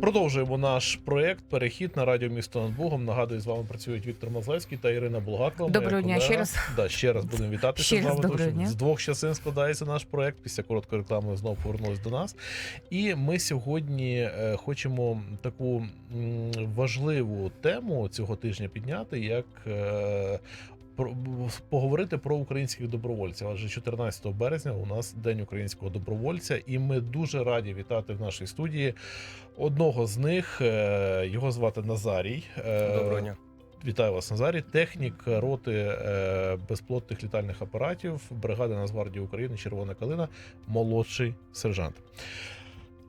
Продовжуємо наш проект Перехід на радіо місто над Богом. Нагадую, з вами працюють Віктор Мазлевський та Ірина Булгакова. Доброго дня ще раз. Да, ще раз будемо вітатися Ще з вами. тому дня. З двох частин складається наш проект. Після короткої реклами знову повернулись до нас. І ми сьогодні е, хочемо таку важливу тему цього тижня підняти, як. Про- поговорити про українських добровольців. Адже 14 березня у нас день українського добровольця, і ми дуже раді вітати в нашій студії одного з них. Е, Його звати Назарій. Е, Доброго дня. Вітаю вас, Назарій. Технік роти е, безплотних літальних апаратів, бригади Нацгвардії України, Червона калина, молодший сержант.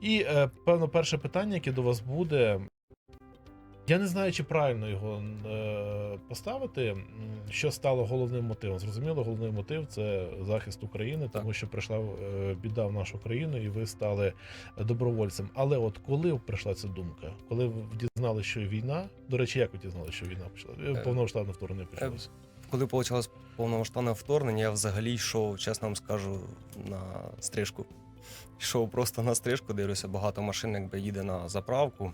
І певно, перше питання, яке до вас буде. Я не знаю, чи правильно його е, поставити. Що стало головним мотивом? Зрозуміло, головний мотив це захист України, тому що прийшла е, біда в нашу країну, і ви стали добровольцем. Але от коли прийшла ця думка? Коли ви дізнали, що війна? До речі, як ви дізнали, що війна почала? Е, Повномасштабне вторгнення почалося. Коли почалось повномасштабне вторгнення, я взагалі йшов, чесно вам скажу, на стрижку. Йшов просто на стрижку, дивлюся, багато машин якби їде на заправку.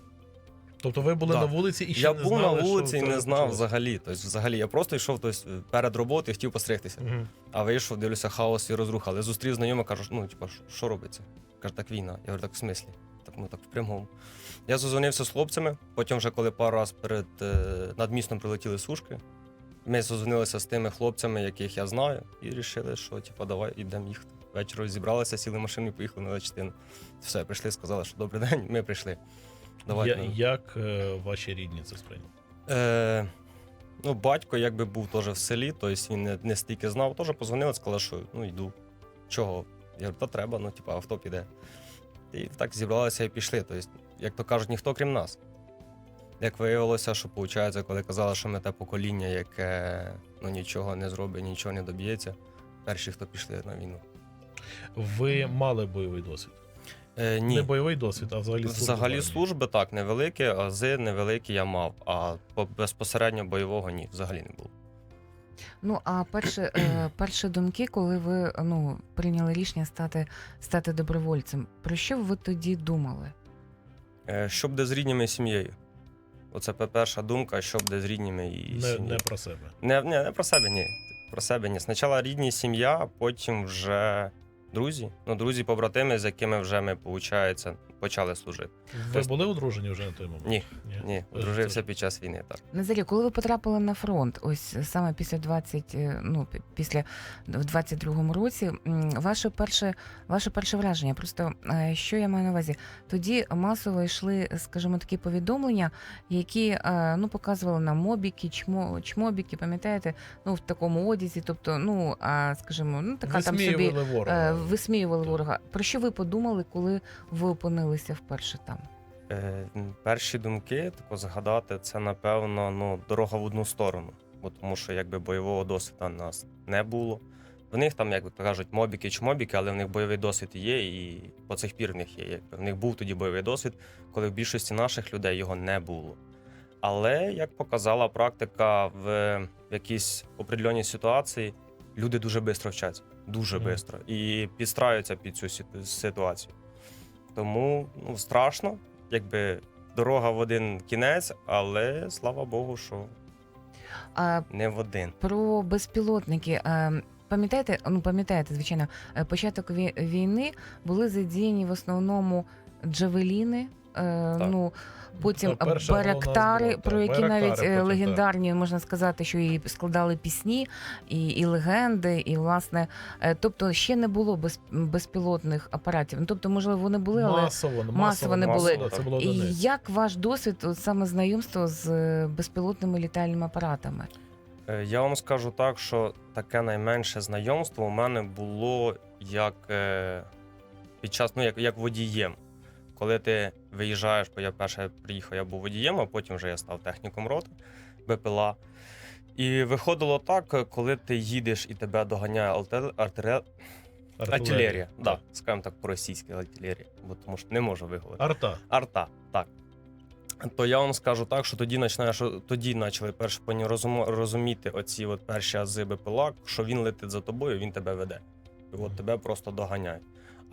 Тобто ви були Да. на вулиці і ще я не був на вулиці і не знав взагалі. Тобто, взагалі, я просто йшов тобто, перед роботою, хотів постригтися. Мгм. А вийшов, дивлюся, хаос і розруха. Але зустрів знайомих, кажу, ну, типу, «Що- що робиться? Каже, так війна. Я говорю, так в смислі? Так, ну так в прямому. Я зазвонився з хлопцями, потім вже коли пару раз перед е, над містом прилетіли сушки. Ми зазвонилися з тими хлопцями, яких я знаю, і вирішили, що типу, давай йдемо їхати. Ввечері зібралися, сіли в машину і поїхали на частину. Все, прийшли, сказали, що добрий день, ми прийшли. Давай. Я, ну. як е, ваші рідні це сприйняли? Е, ну, батько якби був теж в селі, тобто він не, не стільки знав, теж позвонили, сказали, що ну йду. Чого? Я говорю, та треба, ну, типу, авто піде. І так зібралися і пішли. Тобто, як то кажуть, ніхто крім нас. Як виявилося, що виходить, коли казали, що ми те покоління, яке ну, нічого не зробить, нічого не доб'ється, перші, хто пішли на війну. Ви мали бойовий досвід? Е, ні. Не бойовий досвід, а взагалі служба в Взагалі служби так, невеликі, ази невеликі я мав, а безпосередньо бойового ні, взагалі не було. Ну а перше, е, перші думки, коли ви ну прийняли рішення стати стати добровольцем, про що ви тоді думали? Е, Що буде з рідніми і сім'єю? Оце перша думка, що буде з рідніми і не, не про себе. Не, не, не про себе, ні. Про себе ні. Спочатку рідні сім'я, потім вже друзі. Ну, друзі, побратими, з якими вже ми, виходить, почали служити. Ви Тобто- були одружені вже на той момент? Ні, Ні. Ні, одружився це- під час війни, так. Назарі, коли ви потрапили на фронт, ось саме після 20, е, ну пі- після в 22-му році, м, ваше перше, ваше перше враження. Просто е, що я маю на увазі? Тоді масово йшли, скажімо, такі повідомлення, які е, ну показували нам мобіки, чмо, чмобіки, пам'ятаєте, ну в такому одязі, тобто, ну а скажімо, ну така там собі. Висміювали ворога. Е, Висміювали ворога. Про що ви подумали, коли ви опинилися вперше там? Е, перші думки, тако згадати, це напевно ну, дорога в одну сторону. Бо тому що якби бойового досвіду в нас не було. В них там, як то кажуть, мобіки чмобіки, але в них бойовий досвід є, і по цих пір в них є. Якби. В них був тоді бойовий досвід, коли в більшості наших людей його не було. Але як показала практика в, в якійсь определеній ситуації, люди дуже швидко вчаться. Дуже швидко. І підстраюються під цю ситуацію. Тому ну, страшно, якби дорога в один кінець, але слава Богу, що А не в один. Про безпілотники. е, Пам'ятаєте, ну пам'ятаєте, звичайно, е, початок ві- війни були задіяні в основному джавеліни. Е, Ну потім перша головна барактари, про які байрактари навіть е, потім, так. легендарні можна сказати, що і складали пісні, і, і легенди, і власне, е, тобто ще не було без, безпілотних апаратів. Ну тобто, можливо, вони були, але масово, масово, масово не були. Да, Це було і як ваш досвід, от саме знайомство з безпілотними літальними апаратами? Я вам скажу так, що таке найменше знайомство у мене було як під час, ну як, як водієм. Коли ти виїжджаєш, бо я перше приїхав, я був водієм, а потім вже я став техніком роти БПЛА. І виходило так, коли ти їдеш і тебе доганяє артилерія, артилерія, артилерія да, скажімо так, по-російськи артилерія, бо тому що не можу виговорити. Арта. Арта, так. То я вам скажу так, що тоді починаєш тоді почали перш поні розумо- розуміти оці от перші ази БПЛА, що він летить за тобою, він тебе веде. І от тебе просто доганяє.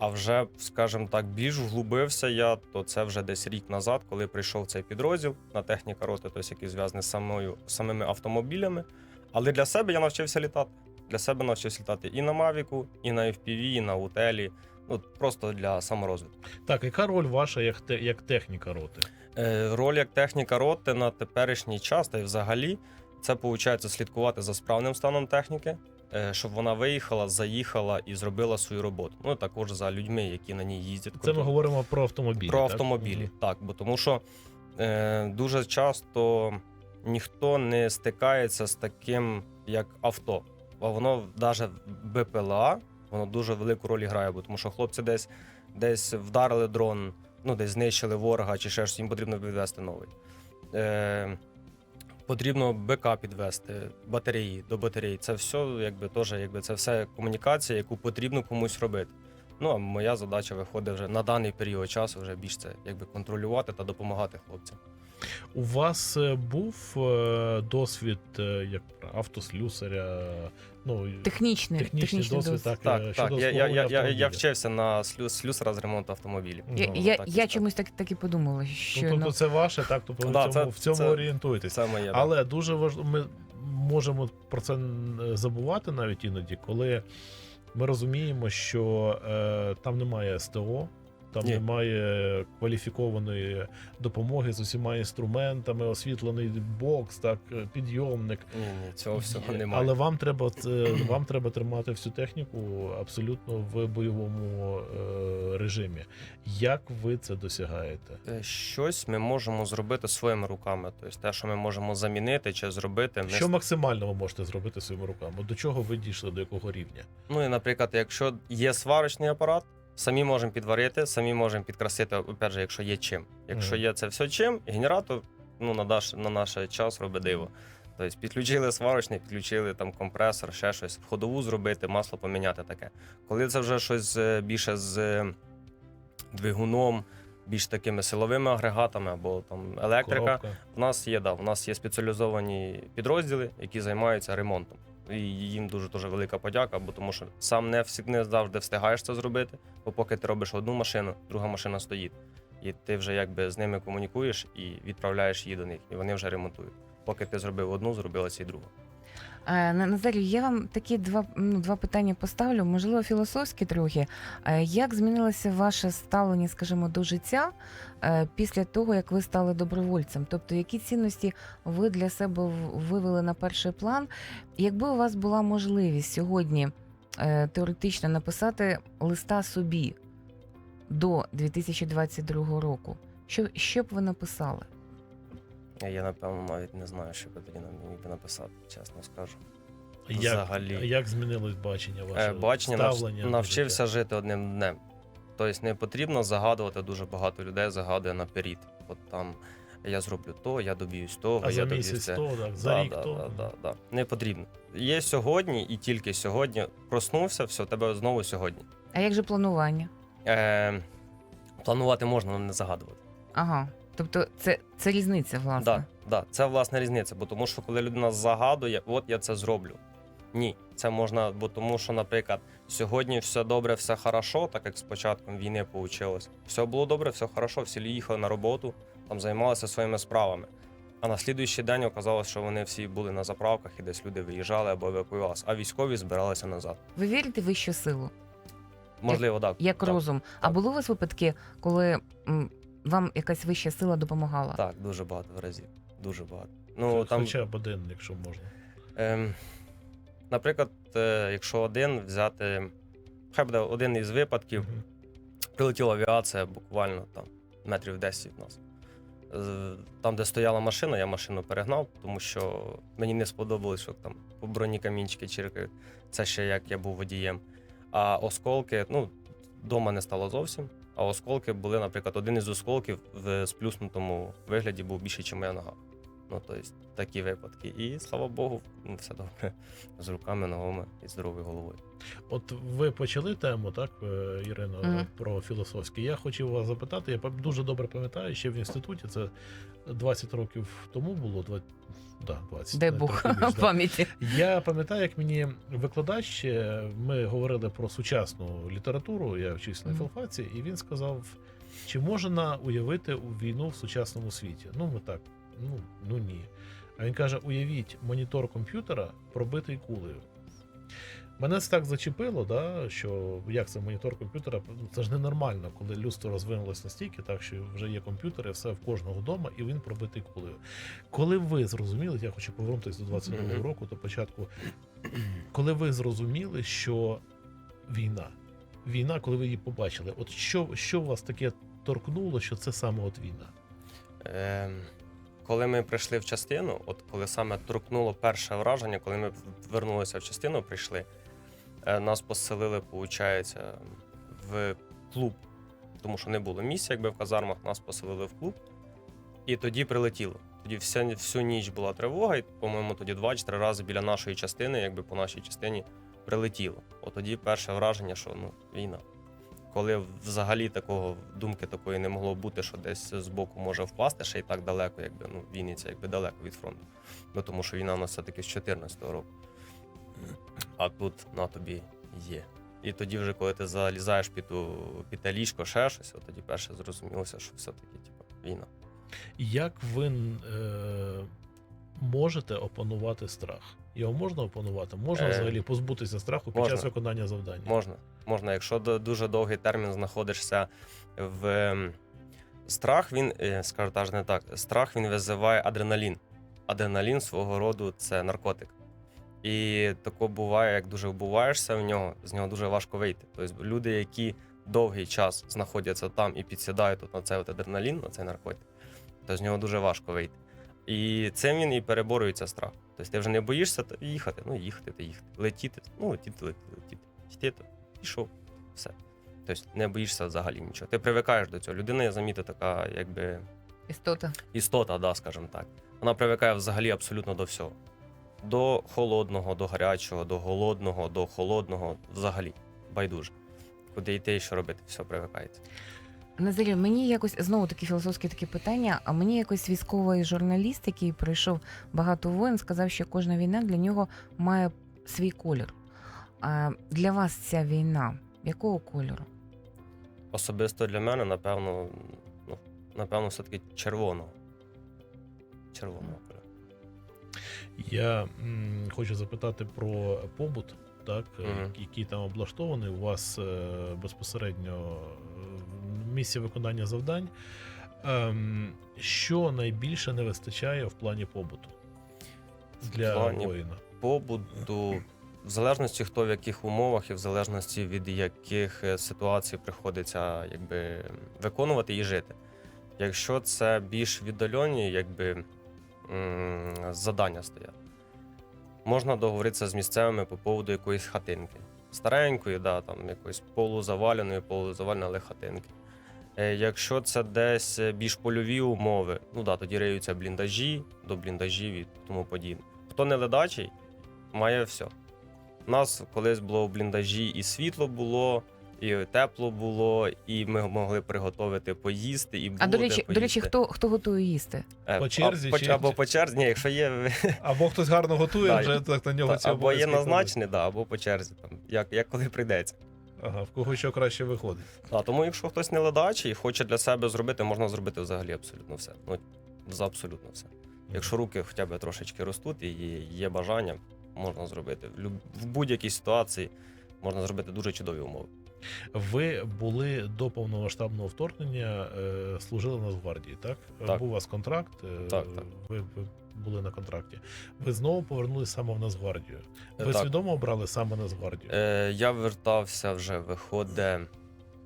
А вже, скажімо так, більш вглубився я, то це вже десь рік назад, коли прийшов цей підрозділ на техніка роти, тобто який зв'язаний з самою, самими автомобілями. Але для себе я навчився літати. Для себе навчився літати і на Мавіку, і на FPV, і на Утелі. Ну, просто для саморозвитку. Так, яка роль ваша як, те, як техніка роти? Е, роль як техніка роти на теперішній час, та й взагалі, це виходить слідкувати за справним станом техніки, щоб вона виїхала, заїхала і зробила свою роботу. Ну також за людьми, які на ній їздять. Це ми говоримо про автомобілі. про так? автомобілі. Мгм. Так, бо тому що е, дуже часто ніхто не стикається з таким, як авто. А воно навіть БПЛА, воно дуже велику роль грає, бо тому що хлопці десь, десь вдарили дрон, ну десь знищили ворога чи ще щось, їм потрібно підвести новий. Е, Потрібно БК підвести, батареї до батареї. Це все, якби теж, якби це все комунікація, яку потрібно комусь робити. Ну а моя задача виходить вже на даний період часу вже більш це якби контролювати та допомагати хлопцям. У вас е, був е, досвід е, як автослюсаря, ну, Технічний, технічний, досвід, так, Так, так. Я, я, я, я, я вчився на слю, слюсара з ремонту автомобілів. Я, Ну, я, так я сказати. чомусь так, так і подумала, Ну, що тобто ну, це ваше, так, тобто Да, в цьому, це- в цьому це- орієнтуєтесь. Це моє. да. Але дуже важливо, ми можемо про це забувати навіть іноді, коли ми розуміємо, що е, там немає СТО, там Ні. немає кваліфікованої допомоги з усіма інструментами, освітлений бокс, так, е, підйомник. Ні, ні, цього всього немає. Але вам треба вам треба тримати всю техніку абсолютно в бойовому е, режимі. Як ви це досягаєте? Е, Щось ми можемо зробити своїми руками. Тобто те, що ми можемо замінити чи зробити, ми Що максимально ви можете зробити своїми руками? До чого ви дійшли, до якого рівня? Ну і, наприклад, якщо є сварочний апарат, самі можемо підварити, самі можемо підкрасити, опять же, якщо є чим. Якщо є це все чим, генератор ну, на, наш, на наш час робить диво. Тобто підключили сварочний, підключили там компресор, ще щось, ходову зробити, масло поміняти таке. Коли це вже щось е, більше з е, двигуном, більш такими силовими агрегатами або там електрика, Коробка? у нас є, да, у нас є спеціалізовані підрозділи, які займаються ремонтом. І їм дуже дуже велика подяка, бо тому що сам не всі не завжди встигаєш це зробити, бо поки ти робиш одну машину, друга машина стоїть. І ти вже якби з ними комунікуєш і відправляєш її до них, і вони вже ремонтують. Поки ти зробив одну, зробилася і друга. Е, На- Назарію, я вам такі два, ну, два питання поставлю, можливо, філософські трохи. Е, Як змінилося ваше ставлення, скажімо, до життя е, після того, як ви стали добровольцем? Тобто, які цінності ви для себе вивели на перший план? Якби у вас була можливість сьогодні теоретично написати листа собі до 2022 року, що, що б ви написали? Я напевно навіть не знаю, що потрібно мені би написати, чесно скажу. Як, Взагалі. як змінилось бачення ваше? Е, Бачення нав- ставлення до навчився жити одним днем. Тобто не потрібно загадувати дуже багато людей загадує наперед. От там я зроблю то, я доб'юсь того, А я за доб'юсь місяць це. то, так, за да, рік да, то. Да, да, да. Не потрібно. Є сьогодні і тільки сьогодні. Проснувся, все, тебе знову сьогодні. А як же планування? Е, планувати можна, але не загадувати. Ага. Тобто, це, це різниця, власне. Да, да, це власне різниця, бо тому що коли людина загадує, от я це зроблю. Ні, це можна, бо тому що, наприклад, сьогодні все добре, все хорошо, так як з початком війни вийшло. Все було добре, все хорошо, всі їхали на роботу, там займалися своїми справами. А на слідуючий день оказалось, що вони всі були на заправках і десь люди виїжджали або евакуювалися, а військові збиралися назад. Ви вірите в вищу силу, Можливо, так. як так, розум? А так. були у вас випадки, коли вам якась вища сила допомагала? Так, дуже багато разів. Дуже багато. Ну, там, Хоча б один, якщо можна. Ем, наприклад, е, якщо один взяти, хай буде один із випадків, Мгм. прилетіла авіація буквально там метрів 10 від нас. З- Там, де стояла машина, я машину перегнав, тому що мені не сподобалось, що там по броні камінчики чиркають. Це ще як я був водієм. А осколки, ну, дома не стало зовсім. А осколки були, наприклад, один із осколків в сплюснутому вигляді був більший, ніж моя нога. Ну, тобто, такі випадки. І слава Богу, ну, все добре з руками, ногами і здоровою головою. От ви почали тему, так, е, Ірино, Мгм. про філософське. Я хотів вас запитати, я дуже добре пам'ятаю, ще в інституті, це 20 років тому було, два- да, 20. Дай не, Бог да. пам'яті. Я пам'ятаю, як мені викладач, е, ми говорили про сучасну літературу, я вчився на філфаці, і він сказав, чи можна уявити війну в сучасному світі? Ну, ми так, ну, ну ні. А він каже: уявіть монітор комп'ютера пробитий кулею. Мене це так зачепило, да, що як це монітор комп'ютера, це ж ненормально, коли людство розвинулось настільки, так що вже є комп'ютери, все в кожного вдома, і він пробитий кулею. Коли ви зрозуміли, я хочу повернутися до 22 Мгм. року, до початку, коли ви зрозуміли, що війна, війна, коли ви її побачили, от що, що вас таке торкнуло, що це саме от війна? Е, коли ми прийшли в частину, от коли саме торкнуло перше враження, коли ми вернулися в частину, прийшли, е, нас поселили, виходить, в клуб, тому що не було місця, якби в казармах, нас поселили в клуб, і тоді прилетіло. Тоді вся, всю ніч була тривога, і, по-моєму, тоді два чи три рази біля нашої частини, якби по нашій частині, прилетіло. От тоді перше враження, що ну, війна. Коли взагалі такого думки такої не могло бути, що десь з боку може впасти, ще й так далеко, якби ну, Вінниця якби далеко від фронту. Ну тому що війна у нас все-таки з 14-го року. А тут на тобі є. І тоді, вже, коли ти залізаєш під, ту- під те ліжко, ще щось, от тоді перше зрозумілося, що все-таки типу, війна. Як ви е, можете опанувати страх? Його можна опанувати? Можна Е, взагалі позбутися страху під можна. час виконання завдання? Можна. Можна, якщо дуже довгий термін знаходишся в ем, страх, він, е, скажу так, не так. Страх він визиває адреналін. Адреналін свого роду це наркотик. І тако буває, як дуже вбуваєшся в нього, з нього дуже важко вийти. Тобто люди, які довгий час знаходяться там і підсідають от на цей от адреналін, на цей наркотик, то з нього дуже важко вийти. І цим він і переборюється страх. Тобто ти вже не боїшся їхати, ну їхати та їхати. Летіти, ну летіти, летіти, летіти. Йти, то пішов. Все. Тобто не боїшся взагалі нічого. Ти привикаєш до цього. Людина, я замітив, така, якби Істота. істота, да, скажімо так. Вона привикає взагалі абсолютно до всього. До холодного, до гарячого, до голодного, до холодного, взагалі. Байдуже. Куди йти і що робити, все привикається. Назарі, мені якось знову такі філософські такі питання. А мені якось військовий журналіст, який пройшов багато воїн, сказав, що кожна війна для нього має свій колір. А для вас ця війна якого кольору? Особисто для мене, напевно, ну, напевно, все-таки червоного. Червоного кольору. Я м, хочу запитати про побут, так, е, Мгм. який там облаштований. У вас е, безпосередньо місце виконання завдань. Ем, що найбільше не вистачає в плані побуту для плані воїна? побуту, в залежності хто в яких умовах, і в залежності від яких е, ситуацій приходиться якби, виконувати і жити. Якщо це більш віддалені, якби м, завдання стоять, можна договоритися з місцевими по поводу якоїсь хатинки. Старенької, да, там якоїсь полузаваленої, полузаваленої але хатинки. Е, Якщо це десь е, більш польові умови, ну да, тоді риються бліндажі до бліндажів і тому подібне. Хто не ледачий, має все. У нас колись було в бліндажі і світло було, і тепло було, і ми могли приготувати поїсти, і було А до речі, до речі, хто хто готує їсти? Е, По черзі а, по- чи- або по черзі, ні, якщо є, Або хтось гарно готує, вже так на нього ці або є назначений, да, або по черзі, там, як, як коли прийдеться. Ага, в кого що краще виходить. А, тому, якщо хтось не ледачий і хоче для себе зробити, можна зробити взагалі абсолютно все. Ну, за абсолютно все. Якщо руки хоча б трошечки ростуть і є, бажання, можна зробити. В, будь-якій ситуації можна зробити дуже чудові умови. Ви були до повномасштабного вторгнення, е, служили на Нацгвардії, так? Так. Був у вас контракт, е, Так, так. Ви були на контракті. Ви знову повернулися саме в Нацгвардію. Ви так. свідомо обрали саме Нацгвардію? Е, я вертався вже, виходить,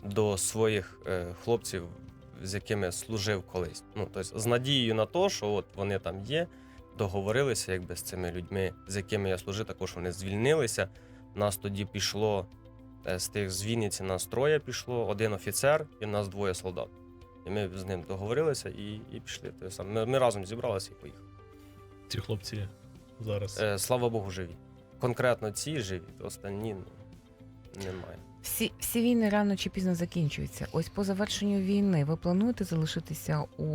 до своїх е, хлопців, з якими служив колись. Ну, тобто, з надією на те, що от вони там є, договорилися якби з цими людьми, з якими я служив, також вони звільнилися. Нас тоді пішло е, з тих з Вінниці нас троє пішло, один офіцер і нас двоє солдат. І ми з ним договорилися і, і пішли. Ми, ми разом зібралися і поїхали. Ці хлопці зараз? Е, слава Богу, живі. Конкретно ці живі, останні ну, немає. Всі, всі війни рано чи пізно закінчуються. Ось по завершенню війни ви плануєте залишитися у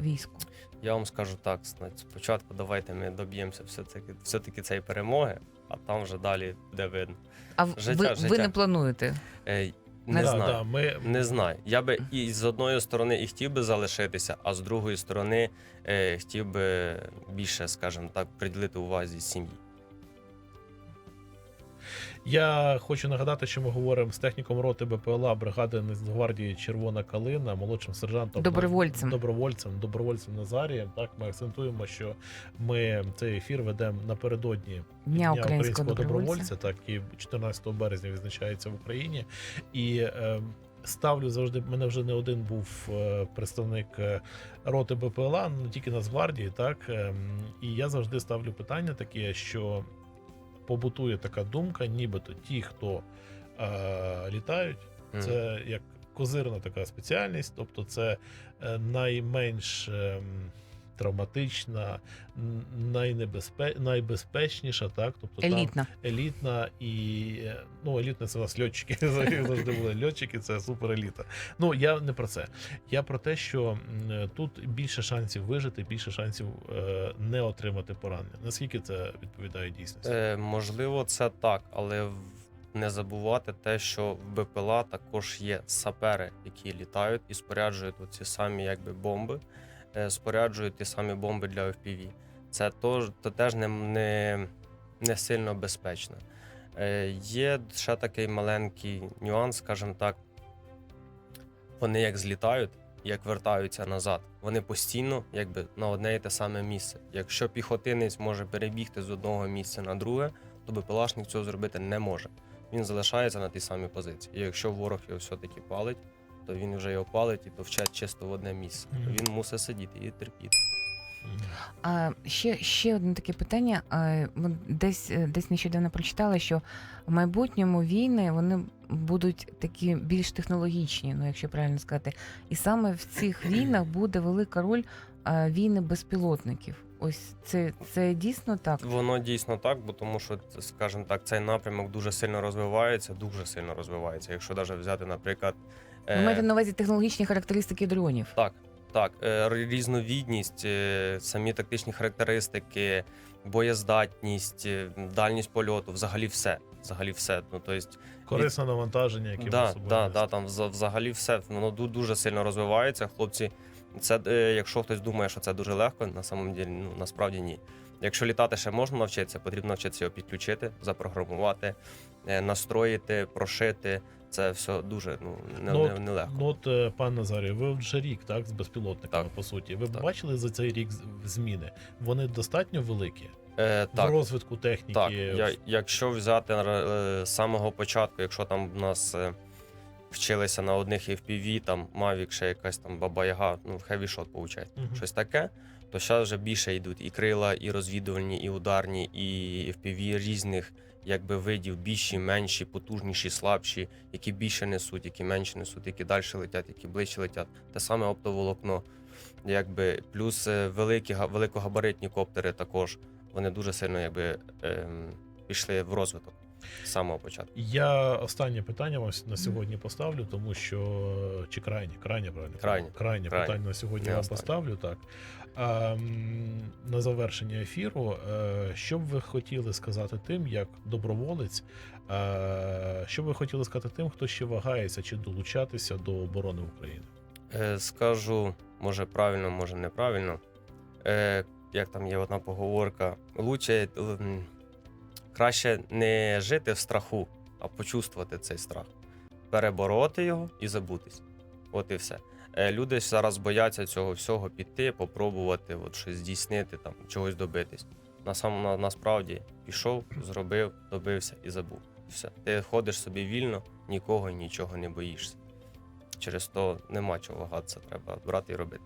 війську? Я вам скажу так: спочатку давайте ми доб'ємося все-таки, все-таки цієї перемоги, а там вже далі буде видно. А Життя, ви, ви не плануєте? Не да, знаю. Да, ми, Не знаю. Я би і з одної сторони і хотів би залишитися, а з другої сторони е, хотів би більше, скажімо так, приділити увазі сім'ї. Я хочу нагадати, що ми говоримо з техніком роти БПЛА бригади Нацгвардії Червона Калина, молодшим сержантом Добровольцем. добровольцем, добровольцем Назарієм. Так ми акцентуємо, що ми цей ефір ведемо напередодні Дня українського добровольця. так і 14 березня відзначається в Україні. І е, ставлю завжди. Мене вже не один був е, представник е, роти БПЛА, не тільки Нацгвардії, так е, і я завжди ставлю питання таке, що побутує така думка, нібито ті, хто е, літають, це як козирна така спеціальність, тобто це е, найменш ем, травматична, найнебезпе... найбезпечніша, так? Тобто там Елітна. елітна і е, ну, елітна це у нас льотчики. Завжди були льотчики, це супереліта. Ну я не про це. Я про те, що тут більше шансів вижити, більше шансів е, не отримати поранення. Наскільки це відповідає дійсності? Е, можливо, це так, але не забувати те, що в БПЛА також є сапери, які літають і споряджують ці самі якби бомби, споряджують ті самі бомби для FPV. Це тож, то теж не, не, не сильно безпечно. Е, є ще такий маленький нюанс, скажімо так. Вони як злітають, як вертаються назад, вони постійно якби на одне і те саме місце. Якщо піхотинець може перебігти з одного місця на друге, то БПЛАшник цього зробити не може. Він залишається на тій самій позиції. І якщо ворог його все-таки палить, то він вже його палить і товчать чисто в одне місце. Мгм. Він мусить сидіти і терпіти. А ще, ще одне таке питання. А, Десь, е, десь нещодавно прочитала, що в майбутньому війни вони будуть такі більш технологічні, ну якщо правильно сказати. І саме в цих війнах буде велика роль а, війни безпілотників. Ось це, це дійсно так. Воно дійсно так, бо тому що, скажімо так, цей напрямок дуже сильно розвивається, дуже сильно розвивається. Якщо навіть взяти, наприклад, Ви е, маєте на увазі технологічні характеристики дронів. Так, так. е, Різновідність, е, самі тактичні характеристики, боєздатність, е, дальність польоту, взагалі все. Взагалі все. Ну, тобто, Корисне навантаження, яке да, собою да, да, там взагалі все. Воно дуже сильно розвивається. Хлопці, це е, якщо хтось думає, що це дуже легко, на самом ділі, ну насправді ні. Якщо літати ще можна навчитися, потрібно навчитися його підключити, запрограмувати, е, настроїти, прошити. Це все дуже ну, не, Ну, не, нелегко. Ну, от, е, пан Назарій, ви вже рік так з безпілотниками, Так. по суті. Ви Так. бачили за цей рік зміни? Вони достатньо великі Е, в розвитку техніки. Так, я, якщо взяти е, з самого початку, якщо там в нас е, вчилися на одних FPV, там Mavic, ще якась там Баба-Яга, ну Heavy Shot, виходить, Мгм. щось таке, то зараз вже більше йдуть і крила, і розвідувальні, і ударні, і FPV різних якби видів, більші, менші, потужніші, слабші, які більше несуть, які менше несуть, які далі летять, які ближче летять. Те саме оптоволокно, якби плюс е, великі га- великогабаритні коптери також. Вони дуже сильно якби ем, пішли в розвиток з самого початку. Я останнє питання вам на сьогодні поставлю, тому що чи крайнє, крайнє правильно? Крайнє. крайнє питання на сьогодні вам останнє. поставлю. Так а, на завершення ефіру, е, що б ви хотіли сказати тим, як доброволець, е, що б ви хотіли сказати тим, хто ще вагається чи долучатися до оборони України? Е, скажу, може правильно, може неправильно. Як там є одна поговорка, лучше краще не жити в страху, а почувствувати цей страх, перебороти його і забутись. От і все. Е, люди зараз бояться цього всього піти, попробувати от щось здійснити, там, чогось добитись. На сам, на, насправді пішов, зробив, добився і забув. Все. Ти ходиш собі вільно, нікого і нічого не боїшся. через то нема чого вагатися, треба брати і робити.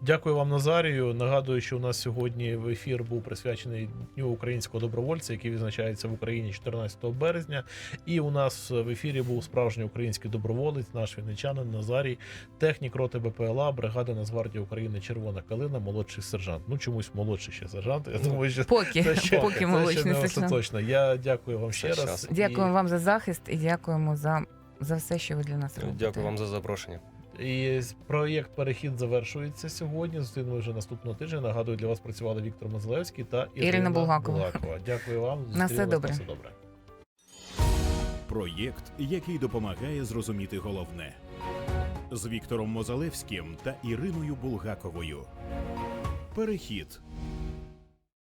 Дякую вам, Назарію. Нагадую, що у нас сьогодні в ефір був присвячений Дню українського добровольця, який відзначається в Україні 14 березня. І у нас в ефірі був справжній український доброволець, наш вінничанин Назарій, технік роти БПЛА, бригада Нацгвардії України Червона калина, молодший сержант. Ну чомусь молодший ще сержант. Я думаю, що Поки, це ще, поки це ще не остаточно. Я дякую вам ще раз. щас. Дякуємо І- вам за захист і дякуємо за, за все, що ви для нас робите. Дякую вам за запрошення. І проєкт Перехід завершується сьогодні. Зустрінемо вже наступного тижня. Нагадую, для вас працювали Віктор Мозлевський та Ірина, Ірина Булгакова. Булгакова. Дякую вам. На все добре. На все добре. Проєкт, який допомагає зрозуміти головне з Віктором Мозалевським та Іриною Булгаковою. Перехід